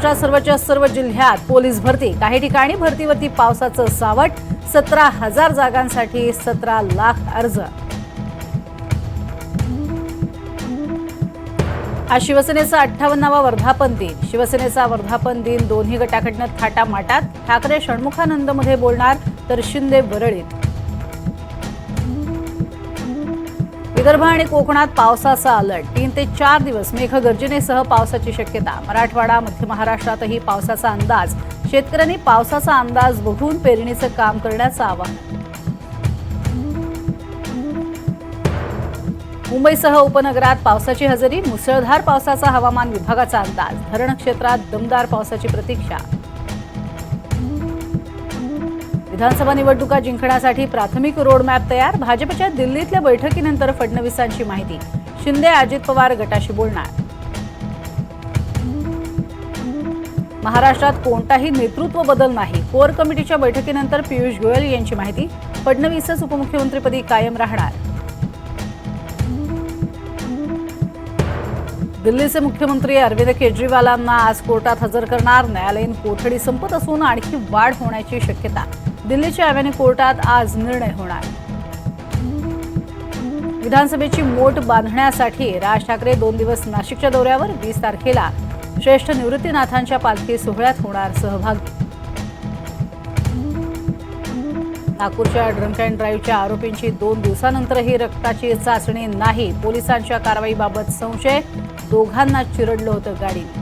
सर्वच्या सर्व जिल्ह्यात पोलीस भरती. काही ठिकाणी भरतीवरती पावसाचं सावट सतरा हजार जागांसाठी सतरा लाख अर्ज. आज शिवसेनेचा अठ्ठावन्नावा वर्धापन दिन. शिवसेनेचा वर्धापन दिन दोन्ही गटाकडनं थाटामाटात. ठाकरे षण्मुखानंदमध्ये बोलणार तर शिंदे वरळीत. विदर्भ आणि कोकणात पावसाचा अलर्ट तीन ते चार दिवस मेघगर्जनेसह पावसाची शक्यता. मराठवाडा मध्य महाराष्ट्रातही पावसाचा अंदाज. शेतकऱ्यांनी पावसाचा अंदाज बघून पेरणीचं काम करण्याचं आवाहन. मुंबईसह उपनगरात पावसाची हजेरी मुसळधार पावसाचा हवामान विभागाचा अंदाज. धरण क्षेत्रात दमदार पावसाची प्रतीक्षा. विधानसभा निवडणुका जिंकण्यासाठी प्राथमिक रोडमॅप तयार भाजपच्या दिल्लीतल्या बैठकीनंतर फडणवीसांची माहिती. शिंदे अजित पवार गटाशी बोलणार. महाराष्ट्रात कोणताही नेतृत्व बदल नाही. कोर कमिटीच्या बैठकीनंतर पियुष गोयल यांची माहिती. फडणवीसच उपमुख्यमंत्रीपदी कायम राहणार. दिल्लीचे मुख्यमंत्री अरविंद केजरीवालांना आज कोर्टात हजर करणार. न्यायालयीन कोठडी संपत असून आणखी वाढ होण्याची शक्यता. दिल्लीच्या अव्याने कोर्टात आज निर्णय होणार. विधानसभेची मोट बांधण्यासाठी राज ठाकरे दोन दिवस नाशिकच्या दौऱ्यावर वीस तारखेला श्रेष्ठ निवृत्तीनाथांच्या पालखी सोहळ्यात होणार सहभागी. नागपूरच्या ड्रंक अँड ड्राईव्हच्या आरोपींची दोन दिवसानंतरही रक्ताची चाचणी नाही पोलिसांच्या कारवाईबाबत संशय दोघांना चिरडलं होतं गाडीने.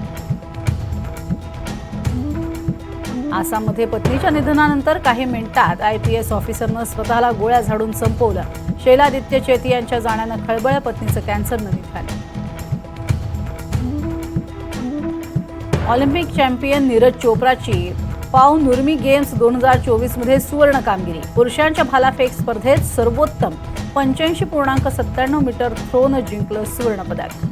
आसाममध्ये पत्नीच्या निधनानंतर काही मिनिटात आय पी एस ऑफिसरनं स्वतःला गोळ्या झाडून संपवलं. शैलादित्य चेती यांच्या जाण्यानं खळबळ पत्नीचं कॅन्सरनं निघालं. ऑलिम्पिक चॅम्पियन नीरज चोप्राची पाव नुर्मी गेम्स दोन हजार चोवीसमध्ये सुवर्ण कामगिरी. पुरुषांच्या भालाफेक स्पर्धेत सर्वोत्तम पंच्याऐंशी पूर्णांक सत्त्याण्णव मीटर थ्रोनं जिंकलं सुवर्णपदक.